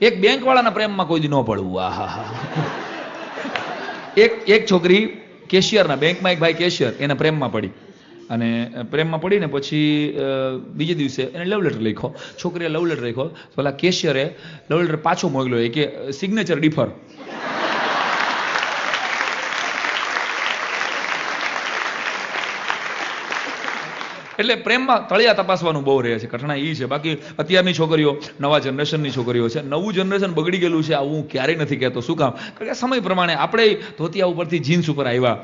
એક બેંક વાળાના પ્રેમમાં કોઈ દી ન પડવું. આહા એક એક છોકરી કેશિયરના બેંકમાં એક ભાઈ કેશિયર, એના પ્રેમમાં પડી. અને પ્રેમમાં પડીને પછી બીજે દિવસે એને લવ લેટર લખ્યો. છોકરીએ લવ લેટર લખ્યો. પેલા કેશિયરે લવ લેટર પાછો મોકલ્યો. એ કે સિગ્નેચર ડિફર એટલે પ્રેમમાં તળિયા તપાસવાનું બહુ રહે છે. ઘટના એ છે. બાકી અત્યારની છોકરીઓ, નવા જનરેશનની છોકરીઓ છે. નવું જનરેશન બગડી ગયેલું છે. આવું હું ક્યારેય નથી કહેતો. શું કામ? કારણ કે સમય પ્રમાણે આપણે ધોતિયા ઉપરથી જીન્સ ઉપર આવ્યા.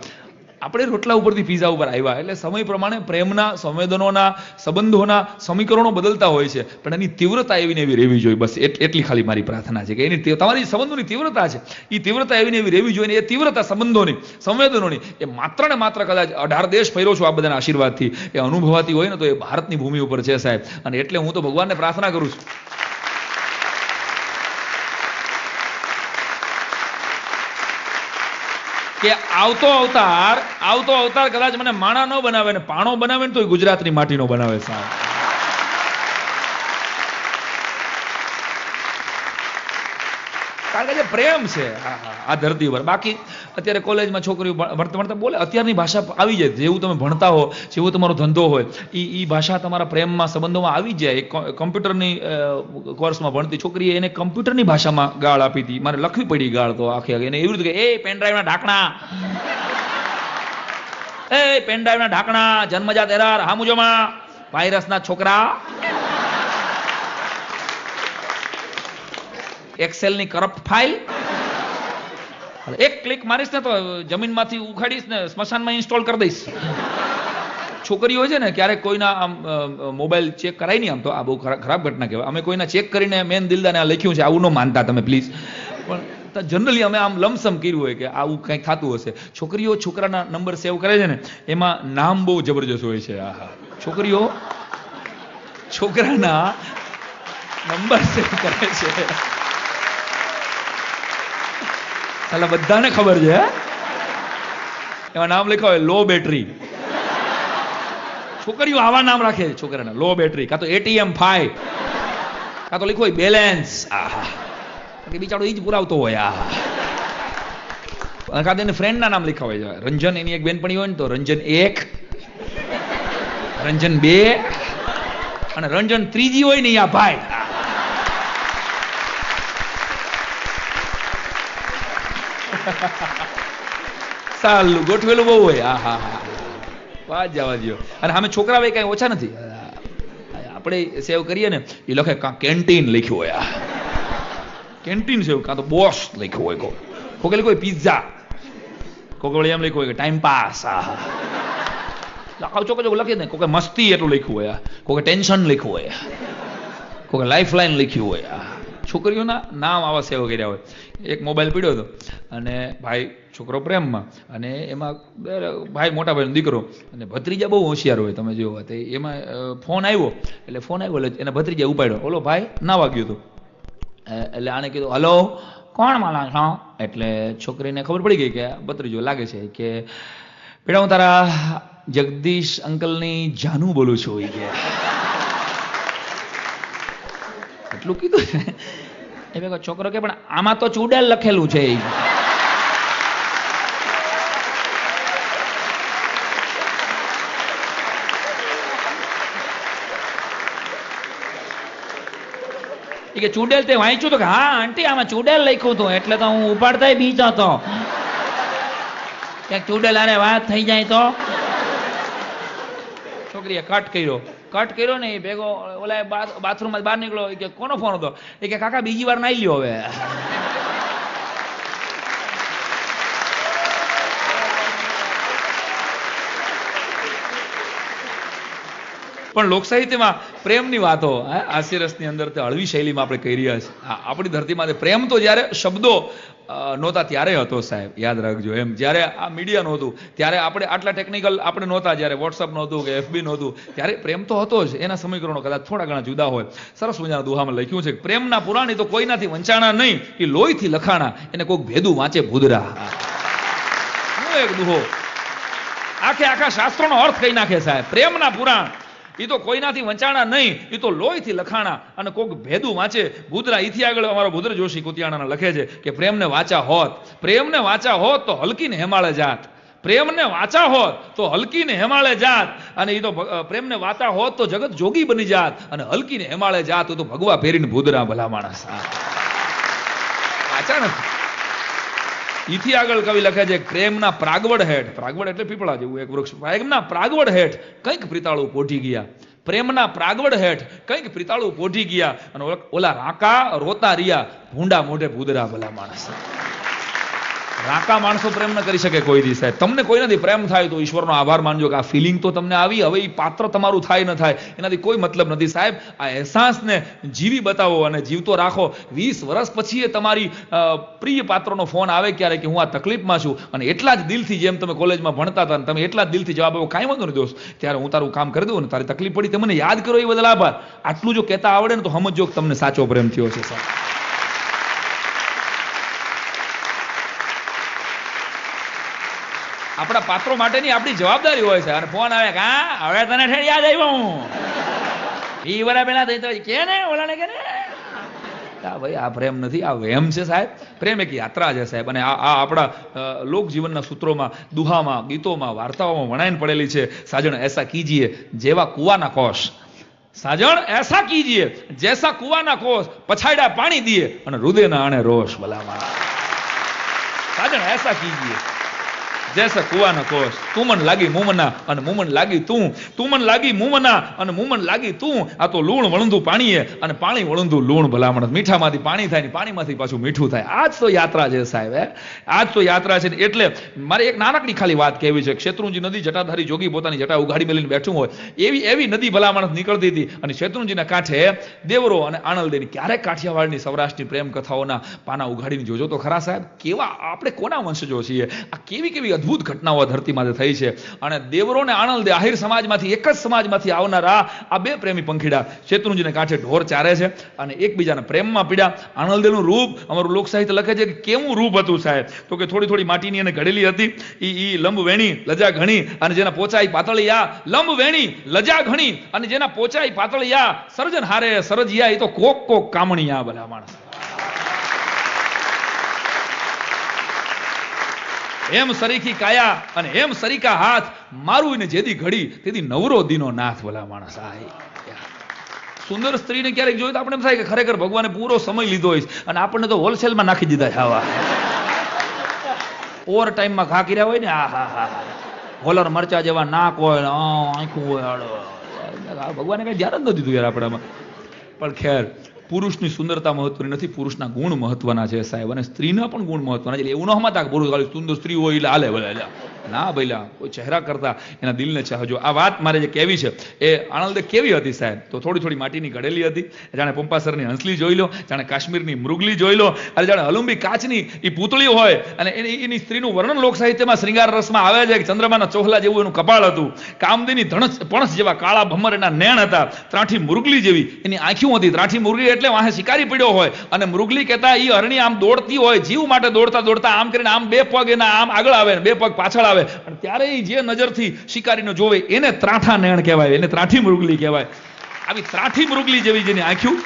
આપણે રોટલા ઉપરથી પીઝા ઉપર આવ્યા. એટલે સમય પ્રમાણે પ્રેમના, સંવેદનોના, સંબંધોના સમીકરણો બદલતા હોય છે. પણ એની તીવ્રતા એવીને એવી રહેવી જોઈએ. બસ એટલી ખાલી મારી પ્રાર્થના છે કે એની તમારી સંબંધોની તીવ્રતા છે. એ તીવ્રતા એવીને એવી રહેવી જોઈએ એ તીવ્રતા સંબંધોની, સંવેદનોની, એ માત્ર ને માત્ર કદાચ અઢાર દેશ ફેરો છું આ બધાના આશીર્વાદથી. એ અનુભવાતી હોય ને તો એ ભારતની ભૂમિ ઉપર છે સાહેબ. અને એટલે હું તો ભગવાનને પ્રાર્થના કરું છું. કે આવતો અવતાર આવતો અવતાર કદાચ મને માણા ન બનાવે ને પાણો બનાવે ને તો ગુજરાતની માટીનો બનાવે સાહેબ. કારણ કે જે પ્રેમ છે. આ- ધરતી ઉપર બાકી અત્યારે કોલેજમાં છોકરીઓ ભણતા ભણતા બોલે, અત્યારની ભાષા આવી જાય. જેવું તમે ભણતા હો, જેવો તમારો ધંધો હોય એ એ ભાષા તમારા પ્રેમમાં, સંબંધોમાં આવી જાય. કમ્પ્યુટરની કોર્સમાં ભણતી છોકરીએ એને કમ્પ્યુટરની ભાષામાં ગાળ આપી હતી. મારે લખવી પડી ગાળ તો આખી આખી. એને એવી રીતે કે, એ પેનડ્રાઈવના ઢાંકણા. એ પેનડ્રાઈવના ઢાંકણા જન્મજાત એરાર હામુજોમાં, વાયરસના છોકરા. એક્સેલની કરપ્ટ ફાઇલ. એક ક્લિક મારીશ ને તો જમીનમાંથી ઉખાડીશ ને સ્મશાનમાં ઇન્સ્ટોલ કરી દઈશ. છોકરીઓ છે ને, ક્યારેક કોઈના આમ મોબાઈલ ચેક કરાય નહીં આમ તો, આ બહુ ખરાબ ઘટના કહેવાય. અમે કોઈના ચેક કરીને મેન દિલદાને આ લખ્યું છે, આવું ન માનતા તમે, પ્લીઝ. પણ જનરલી અમે આમ લમસમ કર્યું હોય કે આવું કંઈક થતું હશે. છોકરીઓ છોકરાના નંબર સેવ કરે છે ને, એમાં નામ બહુ જબરજસ્ત હોય છે. આહા. છોકરીઓ છોકરાના નંબર સેવ કરે છે. સાલા બધાને ખબર છે એમાં નામ લખ્યા લો બેટરી. છોકરીઓ આવા નામ રાખે છોકરાના, લો બેટરી. કાં તો એટીએમ ફાઈવ. કાં તો લખ્યું હોય, બેલેન્સ. આહા. બિચારો એ જ પુરાવતો હોય, આહા. કાં તો એને ફ્રેન્ડના નામ હોય છે રંજન, એની એક બેનપણી હોય ને તો રંજન એક, રંજન બે, અને રંજન ત્રીજી હોય ને આ ભાઈ. સાલું, ગોઠવેલું બહુ હોય. આ, હા હા. વાત જવા દો અને અમે છોકરા ભાઈ કઈ ઓછા નથી. આપણે સેવ કરીએ ને, એ લખે કાં કેન્ટીન લખ્યું હોય. કેન્ટીન સેવ, કાં તો બોસ લખ્યું હોય કોઈ. કોકે લખ્યું હોય પિઝા કોકે વળી એમ લખ્યું હોય કે ટાઈમ પાસ આ, હા. આવું ચોખ્ખું લખી લખીએ ને કોકે મસ્તી એટલું લખ્યું હોય કોકે ટેન્શન લખ્યું હોય કોકે લાઈફ લાઈન લખ્યું હોય, આ. છોકરીઓના નામ આવા સેવ કર્યા હોય. એક મોબાઈલ પીડ્યો હતો અને ભાઈ છોકરો પ્રેમમાં અને એમાં ભાઈ મોટા ભાઈનો દીકરો અને ભત્રીજા બહુ હોશિયાર હોય તમે જોવા તો એમાં ફોન આવ્યો. એટલે ફોન આવ્યો એટલે એને ભત્રીજા ઉપાડ્યો. ઓલો ભાઈ ના વાગ્યો હતો. એટલે આને કીધું, હલો, કોણ માલા છો એટલે છોકરીને ખબર પડી ગઈ કે ભત્રીજો લાગે છે કે, પેલા હું તારા જગદીશ અંકલની જાનુ બોલું છું એ કે. એટલું કીધું છે? એ ભેગો છોકરો કે પણ આમાં તો ચૂડેલ લખેલું છે કે ચૂડેલ તે વાંચ્યું તો કે હા, આંટી, આમાં ચૂડેલ લખ્યું હતું. એટલે તો હું ઉપાડતાય બીજો હતો ક્યાંક ચૂડેલ આરે વાત થઈ જાય તો. છોકરીએ કટ કર્યો. કટ કર્યો ને એ ભેગો ઓલા બાથરૂમ બહાર નીકળ્યો ઈ કે કોનો ફોન હતો? એ કે કાકા, બીજી વાર નાઈ લ્યો હવે. પણ લોકસાહિત્યમાં પ્રેમની વાતો હાસ્યરસની અંદર તે હળવી શૈલીમાં આપણે કહી રહ્યા છીએ. આપણી ધરતીમાં પ્રેમ તો જ્યારે શબ્દો નહોતા ત્યારે હતો સાહેબ, યાદ રાખજો. એમ જ્યારે આ મીડિયા નહોતું, ત્યારે આપણે આટલા ટેકનિકલ આપણે નહોતા, જ્યારે વોટ્સઅપ નહોતું કે એફબી નહોતું, ત્યારે પ્રેમ તો હતો જ. એના સમીકરણો કદાચ થોડા ઘણા જુદા હોય. સરસ મજાના દુહામાં લખ્યું છે પ્રેમના પુરાણી તો કોઈનાથી વંચાણા નહીં, એ લોહીથી લખાણા, એને કોઈક ભેદું વાંચે ભૂદરા. એક દુહો. આખે આખા શાસ્ત્રોનો અર્થ કહી નાખે સાહેબ. પ્રેમના પુરાણ. એ તો કોઈનાથી વંચાણા નહીં. એ તો લોહીથી લખાણા અને કોક ભેદું વાંચે. ભૂદરા ઈથી આગળ અમારો ભૂદ્ર જોશી કુતિયાણાના લખે છે કે પ્રેમને વાંચા હોત. પ્રેમને વાંચા હોત તો હલકીને હેમાળે જાત. પ્રેમને વાંચા હોત તો હલકીને હેમાળે જાત. અને એ તો પ્રેમને વાંચા હોત તો જગત જોગી બની જાત. અને હલકીને હેમાળે જાત તો ભગવા પહેરીને ભૂદરા ભલા માણસ. વાંચા નથી. ઈથી આગળ કવિ લખે છે, પ્રેમના પ્રાગવડ હેઠ, પ્રાગવડ એટલે પીપળા જેવું એક વૃક્ષ. પ્રેમના પ્રાગવડ હેઠ કંઈક પ્રિતાળું પોઢી ગયા. પ્રેમના પ્રાગવડ હેઠ કંઈક પ્રિતાળું પોઢી ગયા. અને ઓલા- રાકા રોતા રિયા ભૂંડા મોઢે ભૂદરા ભલા માણસ. રાકા માણસો પ્રેમ ન કરી શકે કોઈ દી તમને કોઈ નથી પ્રેમ થાય તો ઈશ્વરનો આભાર માનજો કે આ ફિલિંગ તો તમને આવી. હવે એ પાત્ર તમારું થાય ન થાય, એનાથી કોઈ મતલબ નથી. સાહેબ, આ અહેસાસને જીવી બતાવો અને જીવતો રાખો. વીસ વર્ષ પછી એ તમારી પ્રિય પાત્રનો ફોન આવે ક્યારે કે હું આ તકલીફમાં છું અને એટલા જ દિલથી જેમ તમે કોલેજમાં ભણતા હતા તમે એટલા જ દિલથી જવાબ આપ્યો, કાંઈ વાંધો નહીં દોસ્ત, ત્યારે હું તારું કામ કરી દઉં ને તારી તકલીફ પડી તે મને યાદ કરો એ બદલ આભાર. આટલું જો કહેતા આવડે ને તો સમજો તમને સાચો પ્રેમ થયો છે, સાહેબ. આપણા પાત્રો માટેની આપણી જવાબદારી હોય છે. અને ફોન આવે હા, હવે તને ઠેર યાદ આવ્યો હું. ઈ વરા પેલા થઈ તો, કે ને, ઓલાને કે ને? આ ભાઈ, આ પ્રેમ નથી, આ વહેમ છે સાહેબ. પ્રેમ એક યાત્રા છે સાહેબ. અને આ આ આપણા લોકજીવનના સૂત્રોમાં, દુહામાં, ગીતોમાં, વાર્તાઓમાં વણાઈને પડેલી છે સાજણ એસા કીજીએ, જેવા કુવાના કોષ સાજણ એસા કીજીએ, જેસા કુવાના કોષ પછાડ્યા પાણી દીએ અને હૃદયના આણે રોષ ભલામાં સાજણ એસા કીજીએ જૈસે કુવાના કોષ તું મન લાગી મુમના અને મુમન લાગી તું. તું મન લાગી મુમના અને મુમન લાગી તું. આ તો લૂણ વળંદું પાણીએ અને પાણી વળંદું લૂણ ભલામણ. મીઠામાંથી પાણી થાય ને પાણીમાંથી પાછું મીઠું થાય. આ જ તો યાત્રા છે સાહેબ, હે. આ જ તો યાત્રા છે એટલે મારે એક નાનકડી ખાલી વાત કહેવી છે. શેત્રુંજી નદી જટાધારી જોગી પોતાની જટા ઉઘાડી મેલીને બેઠું હોય. એવી એવી નદી ભલામણ નીકળતી હતી. અને શેત્રુંજીના કાંઠે દેવરો અને આણંદેની ક્યારેક કાઠિયાવાડની સૌરાષ્ટ્રની પ્રેમ કથાઓના પાના ઉઘાડીને જોજો તો ખરા સાહેબ. કેવા, આપણે કોના વંશજો છીએ? આ કેવી કેવી અદ્ભુત ઘટનાઓ આ ધરતીમાંથી થઈ છે. અને દેવરો આણંદ આહિર સમાજમાંથી, એક જ સમાજમાંથી આવનારા આ બે પ્રેમી પંખીડા શેત્રુંજીને કાંઠે ઢોર ચારે છે અને એકબીજાના પ્રેમમાં પીડ્યા આણંદેનું રૂપ, અમારું લોક લખે છે કે કેવું રૂપ હતું સાહેબ? તો કે થોડી થોડી માટીની અને ઘડેલી હતી. ઈ ઈ લંબ વેણી લજા ઘણી અને જેના પોચાઈ પાતળિયા લંબ વેણી લજા ઘણી અને જેના પોચાઈ પાતળિયા સર્જન હારે સરજિયા એ તો કોક કોક કામણિયા બધા માણસ. એમ સરીખી કાયા અને એમ સરીકા હાથ મારું ને જેદી ઘડી, તેથી નવરો દીનો નાથ ભલા માણસ આ સુંદર સ્ત્રીને ક્યારેક જોયું તો આપણે એમ થાય કે ખરેખર ભગવાને પૂરો સમય લીધો હોય અને આપણને તો હોલસેલમાં નાખી દીધા છે આવા. ઓવર ટાઈમમાં ઘા કર્યા હોય ને, આ હા હા હોલર મરચા જેવા નાક હોય આંખું હોય ભગવાને કઈ ધ્યાન જ ન દીધું યાર આપણામાં. પણ ખેર પુરુષની સુંદરતા મહત્વની નથી, પુરુષના ગુણ મહત્વના છે સાહેબ અને સ્ત્રીના પણ ગુણ મહત્વના છે એવું ન કે પુરુષ ખાલી સુંદર સ્ત્રી હોય એટલે હાલે એટલે. ના ભઈલા, કોઈ ચહેરા કરતા એના દિલને ચાહજો. આ વાત મારે જે કહેવી છે, એ આણંદે કેવી હતી સાહેબ? તો થોડી થોડી માટીની ઘડેલી હતી, જાણે પંપાસરની હંસલી જોઈ લો, જાણે કાશ્મીરની મૃગલી જોઈ લો અને જાણે હલુંબી કાચની એ પૂતળી હોય, અને એની સ્ત્રીનું વર્ણન લોક સાહિત્યમાં શ્રૃંગાર રસમાં આવે છે, કે ચંદ્રમાના ચોહલા જેવું એનું કપાળ હતું. કામદીની ધણસ પણસ જેવા કાળા ભમર એના નેણ હતા. ત્રાઠી મૃગલી જેવી, એની આંખ્યું હતી. ત્રાઠી મુરગલી એટલે વાહે શિકારી પડ્યો હોય. અને મૃગલી કહેતા એ હરણી આમ દોડતી હોય, જીવ માટે દોડતા દોડતા આમ કરીને આમ બે પગ એના આમ આગળ આવે બે પગ પાછળ આવે. અને ત્યારે જે નજરથી શિકારીનો જોવે, એને ત્રાઠા નેણ કહેવાય, એને ત્રાઠી મૃગલી કહેવાય. આવી ત્રાઠી મૃગલી જેવી જેની આંખ્યું.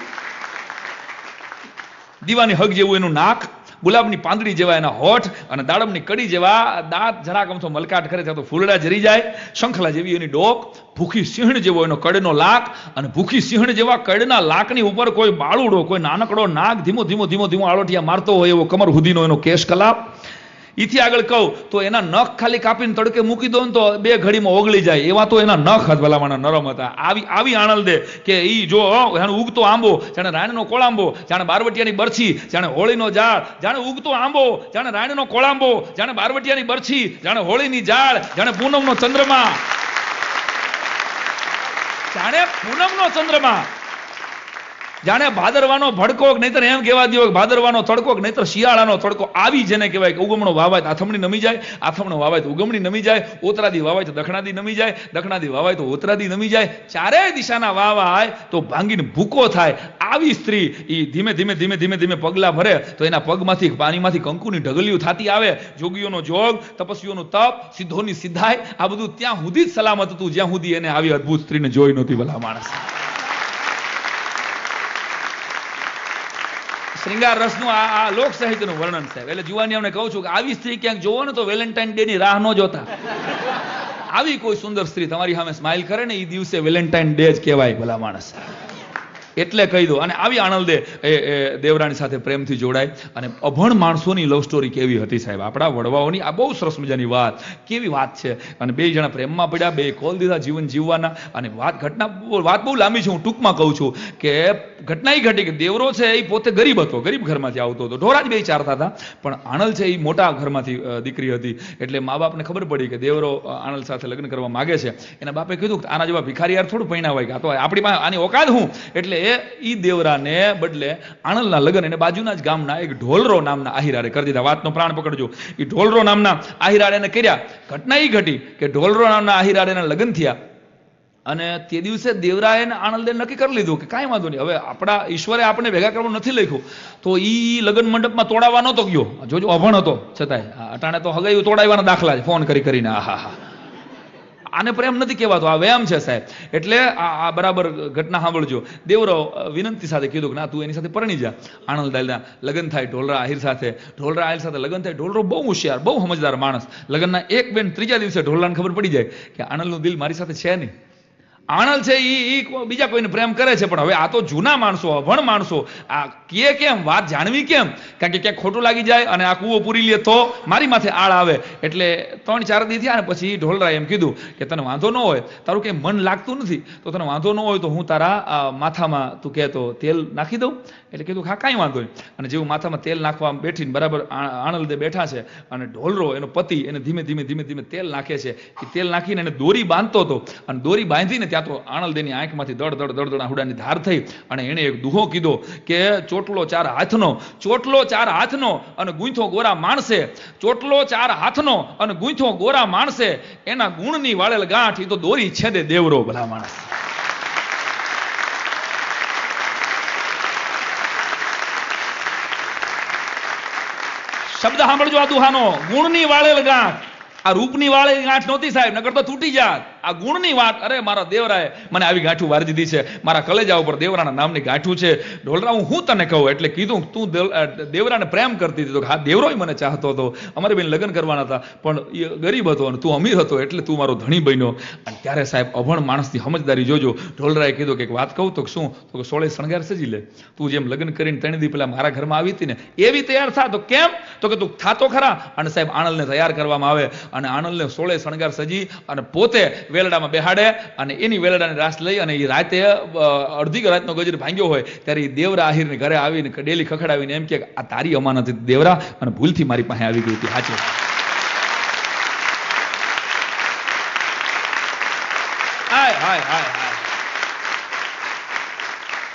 દીવાની હગ જેવું એનું નાક, ગુલાબની પાંદડી જેવા એના હોઠ, અને દાડમની કડી જેવા દાંત, જરાક અમથો મલકાટ કરે તો ફૂલડા જરી જાય, શંખલા જેવી એની ડોક, ભૂખી સિંહણ જેવો એનો કડનો લાક, અને ભૂખી સિંહણ જેવા કડના લાકની ઉપર કોઈ બાળુડો, કોઈ નાનકડો નાક ધીમો ધીમો ધીમો ધીમો આળોટિયા મારતો હોય એવો કમર હુદીનો એનો કેશ કલાપ ઈથી આગળ કહું, તો એના નખ ખાલી કાપીને તડકે મૂકી દો ને તો બે ઘડીમાં ઓગળી જાય. એવા તો એના નખ હતા ભલામણા નરમ હતા. આવી આવી આણંદે કે એ જો જાણે ઉગતો આંબો, જાણે રાણીનો કોળાંબો, જાણે બારવટિયાની બરછી, જાણે હોળીનો ઝાડ, જાણે ઉગતો આંબો, જાણે રાણીનો કોળાંબો, જાણે બારવટિયાની બરછી, જાણે હોળીની ઝાડ, જાણે પૂનમનો ચંદ્રમા. જાણે પૂનમનો ચંદ્રમા. જાણે ભાદરવાનો ભડકો નહીતર એમ કહેવા દો ભાદરવાનો તડકો નહીતર શિયાળાનો તડકો આવી જેને કહેવાય કે ઉગમણો વાવાય તો આથમણી નમી જાય, આથમણો વાવાય તો ઉગમણી નમી જાય, ઓતરાદી વાવાય તો દક્ષિણાદી નમી જાય દક્ષિણાદી વાવાય તો ઓતરાદી નમી જાય. ચારેય દિશાના વાવાય તો ભાંગીને ભૂકો થાય. આવી સ્ત્રી એ ધીમે ધીમે ધીમે ધીમે ધીમે પગલા ભરે તો એના પગમાંથી પાણીમાંથી કંકુની ઢગલીઓ થતી આવે. જોગીઓનો જોગ, તપસ્વીઓનો તપ, સિદ્ધોની સિદ્ધાય આ બધું ત્યાં સુધી જ સલામત હતું. જ્યાં સુધી એને આવી અદ્ભુત સ્ત્રીને જોઈ નહોતી ભલા માણસ. શ્રૃંગાર રસનું આ આ લોક સાહિત્યનું વર્ણન છે એટલે જુવાની અમને કહું છું કે આવી સ્ત્રી ક્યાંક જોવો ને તો વેલેન્ટાઇન ડે ની રાહ ન જોતા. આવી કોઈ સુંદર સ્ત્રી તમારી સામે સ્માઇલ કરે ને એ દિવસે વેલેન્ટાઇન ડે જ કહેવાય ભલા માણસ. એટલે કહી દો અને આવી આણંદે એ એ દેવરાણી સાથે પ્રેમથી જોડાય. અને અભણ માણસોની લવ સ્ટોરી કેવી હતી સાહેબ? આપણા વડવાઓની આ બહુ સરસ મજાની વાત. કેવી વાત છે? અને બે જણા પ્રેમમાં પડ્યા, બે કોલ દીધા જીવન જીવવાના. અને વાત, ઘટના વાત બહુ લાંબી છે. હું ટૂંકમાં કહું છું કે ઘટના એ ઘટી કે દેવરો છે એ પોતે ગરીબ હતો. ગરીબ ઘરમાંથી આવતો હતો. ઢોરા જ બે ચારતા હતા. પણ આણંદ છે એ મોટા ઘરમાંથી દીકરી હતી. એટલે મા બાપને ખબર પડી કે દેવરો આણંદ સાથે લગ્ન કરવા માગે છે. એના બાપે કીધું કે આના જેવા ભિખારી યાર થોડું પૈણાવાય કે આ તો આપણી પાસે આની ઓકાદ હું. એટલે એ દેવરાને બદલે આણંદના લગ્ન એને બાજુના જ ગામના એક ઢોલરો નામના આહિરારે કરી દીધા. વાતનો પ્રાણ પકડજો. એ ઢોલરો નામના આહિરારે એને કર્યા. ઘટના એ ઘટી કે ઢોલરો નામના આહિરારે એના લગ્ન થયા. અને તે દિવસે દેવરાએ આણંદે નક્કી કરી લીધું કે કાંઈ વાંધો નહીં. હવે આપણા ઈશ્વરે આપણે ભેગા કરવાનું નથી લખ્યું. તો ઈ લગ્ન મંડપમાં તોડાવવા નહોતો ગયો. જોજો અભણ હતો. છતાંય અટાણે તો હગાઈ તોડાવવાના દાખલા છે ફોન કરી કરીને આહા હા આને પ્રેમ નથી કહેવાતો. આ વ્યાયામ છે સાહેબ. એટલે આ બરાબર ઘટના સાંભળજો. દેવરો વિનંતી સાથે કીધું કે ના, તું એની સાથે પરણી જા. આણંદ દાલના લગ્ન થાય, ઢોલરા આહિર સાથે. ઢોલરા આહિર સાથે લગ્ન થાય. ઢોલરો બહુ હોશિયાર, બહુ સમજદાર માણસ. લગ્નના એક બેન ત્રીજા દિવસે ઢોલરાને ખબર પડી જાય કે આણંદનું દિલ મારી સાથે છે નહીં. આણંદ છે, ઈ બીજા કોઈને પ્રેમ કરે છે, પણ હવે આ તો જૂના માણસો અભણ માણસો. આ કે કેમ? વાત જાણવી કેમ? કારણ કે ક્યાંક ખોટું લાગી જાય અને આ કૂવો પૂરી લે તો મારી માથે આળ આવે. એટલે ત્રણ ચાર દી થયા ને પછી ઢોલરાએ એમ કીધું કે તને વાંધો ન હોય, તારું કંઈ મન લાગતું નથી, તો તને વાંધો ન હોય તો હું તારા માથામાં તું કહેતો તેલ નાખી દઉં. એટલે કીધું હા, કાંઈ વાંધો નહીં. અને જેવું માથામાં તેલ નાખવા બેઠીને બરાબર આણંદે બેઠા છે અને ઢોલરો, એનો પતિ એને ધીમે ધીમે ધીમે ધીમે તેલ નાખે છે. એ તેલ નાખીને એને દોરી બાંધતો હતો. અને દોરી બાંધીને ત્યાં તો આણલદેની આંખમાંથી દડ દડ દડ આહુડાની ધાર થઈ અને એણે એક દુહો કીધો કે, ચોટલો ચાર હાથનો, ચોટલો ચાર હાથનો અને ગૂંથો ગોરા માણસે, ચોટલો ચાર હાથનો અને ગૂંથો ગોરા માણસે, એના ગુણની વાળેલ ગાંઠ એ તો દોરી છેદે દેવરો ભલા માણસ. શબ્દ સાંભળજો આ દુહાનો. ગુણની વાળેલ ગાંઠ. આ રૂપની વાળેલ ગાંઠ નહોતી સાહેબ નગર તો તૂટી જાત. આ ગુણની વાત, અરે મારા દેવરાએ મને આવી ગાંઠું વારી દીધી છે. મારા કલેજા ઉપર દેવરાના નામની ગાંઠું છે. ઢોલરા હું હું તને કહું? એટલે કીધું, તું દેવરાને પ્રેમ કરતી હતી. હા, દેવરોય મને ચાહતો હતો. અમારે બેન લગ્ન કરવાના હતા. પણ એ ગરીબ હતો અને તું અમીર હતો, એટલે તું મારો ધણી બન્યો. અને ત્યારે સાહેબ, અભણ માણસની સમજદારી જોજો. ઢોલરાએ કીધું કે વાત કહું તો શું? તો કે સોળે શણગાર સજી લે. તું જેમ લગ્ન કરીને ત્રણ દી પહેલા મારા ઘરમાં આવી હતી ને, એવી તૈયાર થા. તો કેમ? તો કે તું થાતો ખરા. અને સાહેબ આણલને તૈયાર કરવામાં આવે. અને આણલને સોળે શણગાર સજી અને પોતે વેલડામાં બેહાડે અને એની વેલડાની રાસ લઈ અને એ રાતે અડધી રાતનો ગજર ભાંગ્યો હોય, ત્યારે એ દેવરા આહિરને ઘરે આવીને ડેલી ખખડાવીને એમ કે, આ તારી અમાનત હતી દેવરા, અને ભૂલથી મારી પાસે આવી ગઈ હતી સાચું હાય હાય હાય હાય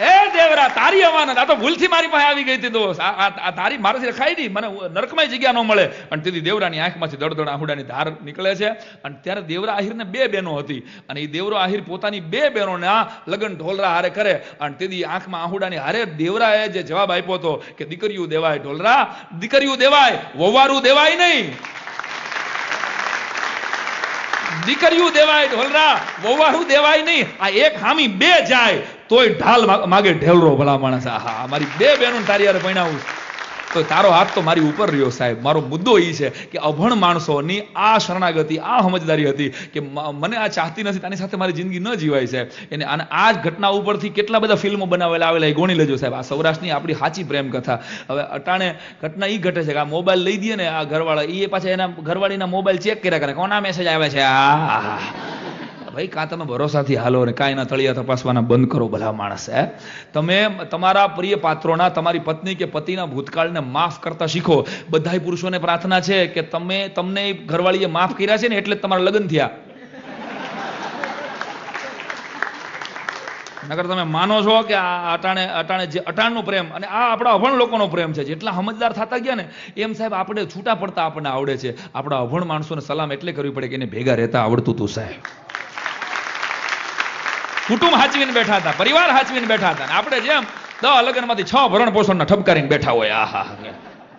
એ દેવરા તારી અમાનત આ તો ભૂલથી મારી પાસે આવી ગઈ હતી દોસ્ત આ આ- આ તારી મારાથી રખાઈ નહીં. મને નરકમાં જગ્યા ન મળે. અને તેથી દેવરાની આંખમાંથી દળદળ આહુડાની ધાર નીકળે છે. અને ત્યારે દેવરા આહિરને બે બહેનો હતી. અને એ દેવરો આહિર પોતાની બે બહેનોના લગ્ન ઢોલરા હારે કરે. અને તેથી આંખમાં આહુડાની હારે દેવરાએ જે જવાબ આપ્યો હતો કે, દીકરીઓ દેવાય ઢોલરા, દીકરીઓ દેવાય વવારું દેવાય નહીં. દીકરીઓ દેવાય ઢોલરા વવારું દેવાય નહીં. આ એક હામી બે જાય. તોય ઢાલ માગે ઢેલરો ભલા માણસ. આહા, મારી બે બહેનો તારી હારે પરણાવું તો તારો હાથ તો મારી ઉપર રહ્યો સાહેબ. મારો મુદ્દો એ છે કે અભણ માણસોની આ શરણાગતિ, આ સમજદારી હતી કે મને આ ચાહતી નથી તાની સાથે મારી જિંદગી ન જીવાય છે એને અને આ જ ઘટના ઉપરથી કેટલા બધા ફિલ્મો બનાવેલા, આવેલા એ ગોણી લેજો સાહેબ. આ સૌરાષ્ટ્રની આપણી સાચી પ્રેમ કથા. હવે અટાણે ઘટના એ ઘટે છે કે આ મોબાઈલ લઈ દઈએ ને આ ઘરવાળા એ પાછા એના ઘરવાળીના મોબાઈલ ચેક કર્યા કરે. કોના મેસેજ આવે છે? આ ભાઈ કાં તમે ભરોસાથી હાલો ને કાંઈ એના તળિયા તપાસવાના બંધ કરો ભલા માણસ, હે? તમે તમારા પ્રિય પાત્રોના, તમારી પત્ની કે પતિના ભૂતકાળને માફ કરતા શીખો. બધાય પુરુષોને પ્રાર્થના છે કે તમે, તમને ઘરવાળીએ માફ કર્યા છે ને એટલે તમારા લગ્ન થયા. નગર તમે માનો છો કે આ અટાણે અટાણે જે અટાણનો પ્રેમ અને આ આપણા અભણ લોકોનો પ્રેમ છે, જેટલા સમજદાર થતા ગયા ને, એમ સાહેબ આપણે છૂટા પડતા આપણને આવડે છે. આપણા અભણ માણસોને સલામ એટલે કરવી પડે કે એને ભેગા રહેતા આવડતું હતું સાહેબ. કુટુંબ હાચવીને બેઠા હતા, પરિવાર હાચવીને બેઠા હતા. આપણે જેમ દસ લગ્નમાંથી છ ભરણ પોષણના ઠપકારીને બેઠા હોય. આહા.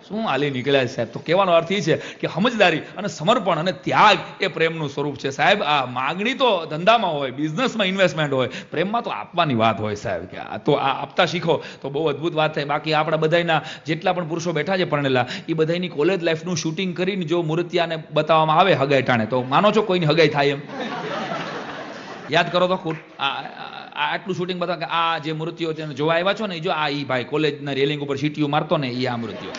શું આલી નીકળ્યા સાહેબ? તો કહેવાનો અર્થ એ છે કે સમજદારી અને સમર્પણ અને ત્યાગ એ પ્રેમનું સ્વરૂપ છે. સાહેબ, આ માગણી તો ધંધામાં હોય, બિઝનેસમાં ઇન્વેસ્ટમેન્ટ હોય, પ્રેમમાં તો આપવાની વાત હોય સાહેબ. કે આ તો આ આપતા શીખો. તો બહુ અદ્ભુત વાત થાય. બાકી આપણા બધાના જેટલા પણ પુરુષો બેઠા છે પરણેલા એ બધાની કોલેજ લાઈફનું શૂટિંગ કરીને જો મૂર્તિયાને બતાવવામાં આવે હગાઈ ટાણે, તો માનો છો કોઈની હગાઈ થાય એમ? યાદ કરો તો આટલું શૂટિંગ બધા કે આ જે મૃત્યુ તેને જોવા આવ્યા છો ને જો, આ ઈ ભાઈ કોલેજના રેલિંગ ઉપર સીટીઓ મારતો ને એ આ મૃત્યુ.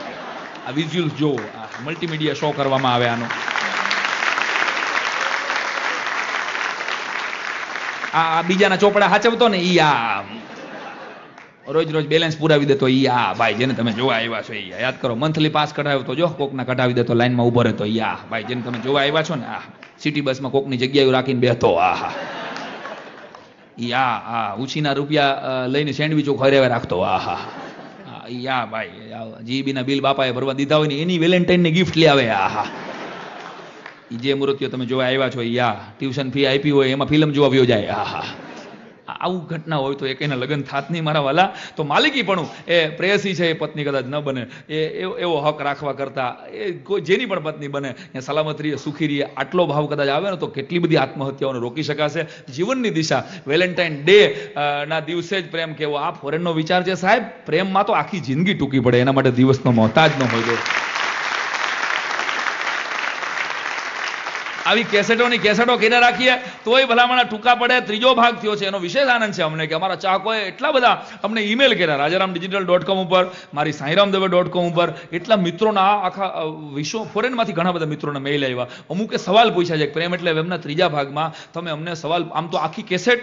આ વિઝ્યુઅલ્સ જોવો મલ્ટીમીડિયા શો કરવામાં આવે આનો. આ બીજાના ચોપડા હાચવતો ને, ઈ આ. રોજ રોજ બેલેન્સ પુરાવી દેતો ઈ આ ભાઈ, જેને તમે જોવા આવ્યા છો ઈ યાદ કરો મંથલી પાસ કઢાવ્યો તો જો, કોકના કઢાવી દેતો લાઈનમાં ઊભો રહેતો ઈ આ ભાઈ, જેને તમે જોવા આવ્યા છો ને, આ સિટી બસમાં કોકની જગ્યાએ રાખીને બેહતો આ ઈ આ, ઉછીના રૂપિયા લઈને સેન્ડવિચો ખરેવે રાખતો. આ હા યા ભાઈ જીબીના બિલ બાપાએ ભરવા દીધા હોય ને એની વેલેન્ટાઇનની ગિફ્ટ લઈ આવે. આ હા જે મૂર્તિઓ તમે જોવા આવ્યા છો, યા, ટ્યુશન ફી આપી હોય, એમાં ફિલ્મ જોવા વ્યો જાય. આ હા આવું ઘટના હોય તો એક એના લગ્ન થાત નહીં મારા વાલા. તો માલિકીપણું, એ પ્રેયસી છે એ પત્ની કદાચ ન બને. એ એવો- હક રાખવા કરતા, એ કોઈ, જેની પણ પત્ની બને એ સલામત રહીએ, સુખી રહીએ, આટલો ભાવ કદાચ આવે ને તો કેટલી બધી આત્મહત્યાઓને રોકી શકાશે. જીવનની દિશા, વેલેન્ટાઇન ડે ના દિવસે જ પ્રેમ કેવો? આ ફોરેનનો વિચાર છે સાહેબ. પ્રેમમાં તો આખી જિંદગી ટૂંકી પડે, એના માટે દિવસનો મોહતાજ ન હોય આવી કેસેટોની કેસેટો કરીને રાખીએ, તોય ભલામણા ટૂંકા પડે, ત્રીજો ભાગ થયો છે. એનો વિશેષ આનંદ છે અમને કે અમારા ચાહકોએ એટલા બધા અમને ઈમેલ કર્યા રાજારામ ડિજિટલ ડોટ કોમ ઉપર, મારી સાંઈરામ દવે ડોટ કોમ ઉપર. એટલા મિત્રોના આખા વિશ્વ ફોરેનમાંથી ઘણા બધા મિત્રોને મેઇલ આવ્યા. અમુકે સવાલ પૂછ્યા છે પ્રેમ એટલે એમના ત્રીજા ભાગમાં તમે અમને સવાલ, આમ તો આખી કેસેટ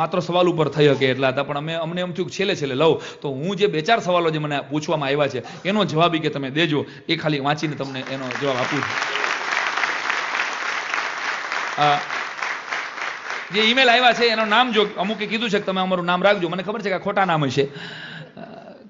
માત્ર સવાલ ઉપર થઈ શકે એટલા હતા, પણ અમે, અમને એમ થયું છેલ્લે છેલ્લે લઉં. તો હું જે બે ચાર સવાલો જે મને પૂછવામાં આવ્યા છે, એનો જવાબ કે તમે દેજો. એ ખાલી વાંચીને તમને એનો જવાબ આપું છું. જે ઈમેલ આવ્યા છે એનું નામ જો અમુકે કીધું છે કે તમે અમારું નામ રાખજો. મને ખબર છે કે ખોટા નામ હશે.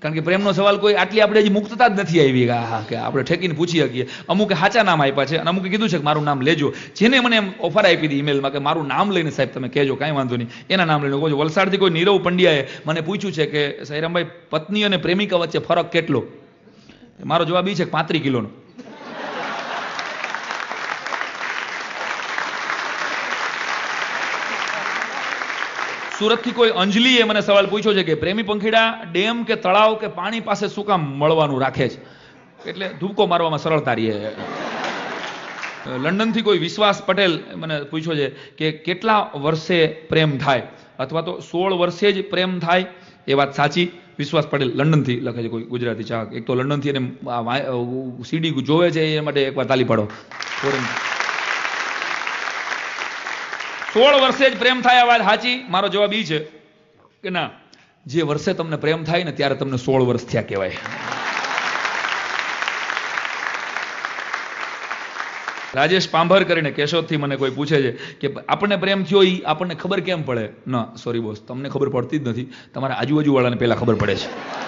કારણ કે પ્રેમનો સવાલ કોઈ આટલી આપણે હજી મુક્તતા જ નથી આવી આહા, કે આપણે ઠેકીને પૂછી શકીએ. અમુકે સાચા નામ આપ્યા છે અને અમુકે કીધું છે કે મારું નામ લેજો. જેને મને ઓફર આપી હતી ઈમેલમાં કે મારું નામ લઈને સાહેબ તમે કહેજો કાંઈ વાંધો નહીં. એના નામ લઈને કહો વલસાડથી કોઈ નીરવ પંડ્યાએ મને પૂછ્યું છે કે સૈરામભાઈ પત્ની અને પ્રેમિકા વચ્ચે ફરક કેટલો? મારો જવાબ એ છે પાંત્રી કિલોનો. સુરતથી કોઈ અંજલીએ મને સવાલ પૂછ્યો છે કે પ્રેમી પંખીડા ડેમ કે તળાવ કે પાણી પાસે શું કામ મળવાનું રાખે છે? એટલે ધૂબકો મારવામાં સરળતા રહે લંડનથી કોઈ વિશ્વાસ પટેલ મને પૂછ્યો છે કે કેટલા વર્ષે પ્રેમ થાય? અથવા તો સોળ વર્ષે જ પ્રેમ થાય? એ વાત સાચી. વિશ્વાસ પટેલ લંડનથી લખે છે કોઈ ગુજરાતી ચાહક. એક તો લંડનથી એને સીડી જોવે છે, એ માટે એકવાર તાલી પાડો. ફોરેન સોળ વર્ષે જ પ્રેમ થાય વાત સાચી? મારો જવાબ ઈ છે કે ના, જે વર્ષે તમને પ્રેમ થાય ને ત્યારે તમને સોળ વર્ષ થયા કહેવાય. રાજેશ પાંભર કરીને કેશોદથી મને કોઈ પૂછે છે કે આપણને પ્રેમ થયો એ આપણને ખબર કેમ પડે? ના સોરી બોસ તમને ખબર પડતી જ નથી. તમારા આજુબાજુ પહેલાં પહેલા ખબર પડે છે.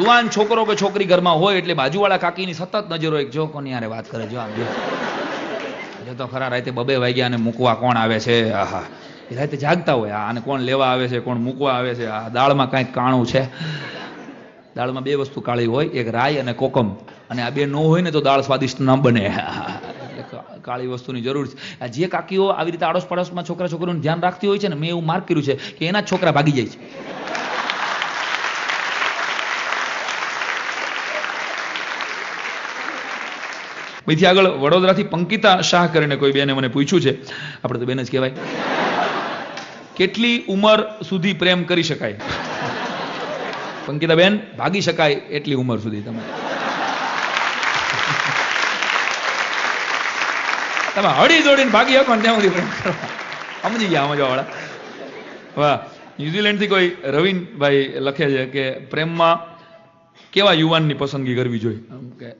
જુવાન છોકરો કે છોકરી ઘરમાં હોય એટલે બાજુવાળા કાકીની સતત નજર હોય જો કોની યારે વાત કરે, જો આમ જો. ખરા રાતે બબે વાગ્યા અને મૂકવા કોણ આવે છે? આહા. એ રાતે જાગતા હોય. આને કોણ લેવા આવે છે, કોણ મૂકવા આવે છે? આ દાળમાં કાંઈક કાણું છે. દાળમાં બે વસ્તુ કાળી હોય, એક રાય અને કોકમ. અને આ બે ન હોય ને તો દાળ સ્વાદિષ્ટ ન બને. કાળી વસ્તુની જરૂર છે. જે કાકીઓ આવી રીતે આડોશ પાડોશમાં છોકરા છોકરીઓનું ધ્યાન રાખતી હોય છે ને, મેં એવું માર્ક કર્યું છે કે એના છોકરા ભાગી જાય છે. અહીંથી આગળ વડોદરાથી પંકિતા શાહ કરીને કોઈ બેને મને પૂછ્યું છે. આપણે તો બેન જ કહેવાય. કેટલી ઉંમર સુધી પ્રેમ કરી શકાય? પંકિતા બેન, ભાગી શકાય એટલી ઉંમર સુધી તમે. તમે હળી દોડીને ભાગી શકો ને ત્યાં સુધી પ્રેમ કરો સમજી ગયા સમજવા વાળા. વાહ. ન્યુઝીલેન્ડથી કોઈ રવિનભાઈ લખે છે કે પ્રેમમાં કેવા યુવાનની પસંદગી કરવી જોઈએ?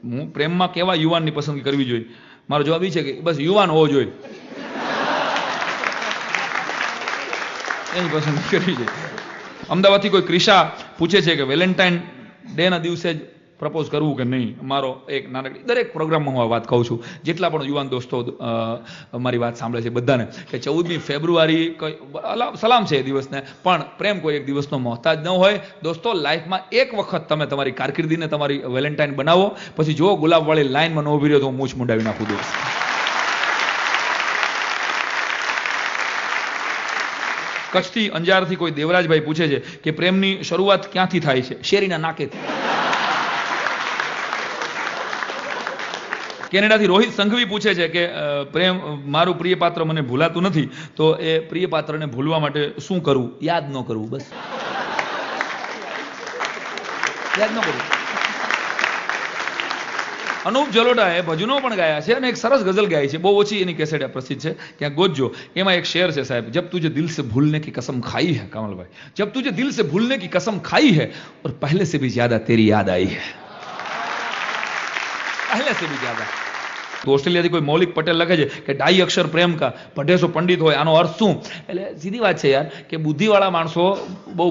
હું પ્રેમમાં કેવા યુવાનની પસંદગી કરવી જોઈએ? મારો જવાબ એ છે કે બસ યુવાન હોવો જોઈએ. એની પસંદગી કરવી જોઈએ. અમદાવાદથી કોઈ ક્રિશા પૂછે છે કે વેલેન્ટાઇન ડે ના દિવસે જ પ્રપોઝ કરવું કે નહીં? મારો એક નાનકડી, દરેક પ્રોગ્રામમાં હું આ વાત કહું છું. જેટલા પણ યુવાન દોસ્તો મારી વાત સાંભળે છે બધાને, કે ચૌદમી ફેબ્રુઆરી સલામ છે એ દિવસને, પણ પ્રેમ કોઈ એક દિવસનો મોહતાજ ન હોય. દોસ્તો, લાઈફમાં એક વખત તમે તમારી કારકિર્દીને તમારી વેલેન્ટાઇન બનાવો, પછી જો ગુલાબવાળી લાઈનમાં ન ઊભી રહ્યો તો હું મૂછ મુંડાવી નાખું દોસ્ત કચ્છથી અંજારથી કોઈ દેવરાજભાઈ પૂછે છે કે પ્રેમની શરૂઆત ક્યાંથી થાય છે? શેરીના નાકેથી. કેનેડાથી રોહિત સંઘવી પૂછે છે કે પ્રેમ, મારું પ્રિય પાત્ર મને ભૂલાતું નથી, તો એ પ્રિય પાત્રને ભૂલવા માટે શું કરવું? યાદ ન કરવું, બસ. યાદ ન કરવું. અનુપ જલોટાએ ભજનો પણ ગાયા છે અને એક સરસ ગઝલ ગાઈ છે. બહુ ઓછી એની કેસેટ પ્રસિદ્ધ છે. ક્યાંક ગોજો, એમાં એક શેર છે સાહેબ. જબ તુજે દિલ સે ભૂલને કી કસમ ખાઈ હે, કમલભાઈ. જબ તુજે દિલ સે ભૂલને કી કસમ ખાઈ હે, ઓર પહેલે સે ભી જ્યાદા તેરી યાદ આઈ હૈ. पहले से भी ज्यादा તો ઓસ્ટ્રેલિયાથી કોઈ મૌલિક પટેલ લખે છે કે ડાઈ અક્ષર પ્રેમ કા પઢેસો પંડિત હોય આનો અર્થ શું એટલે સીધી વાત છે યાર કે બુદ્ધિવાળા માણસો બહુ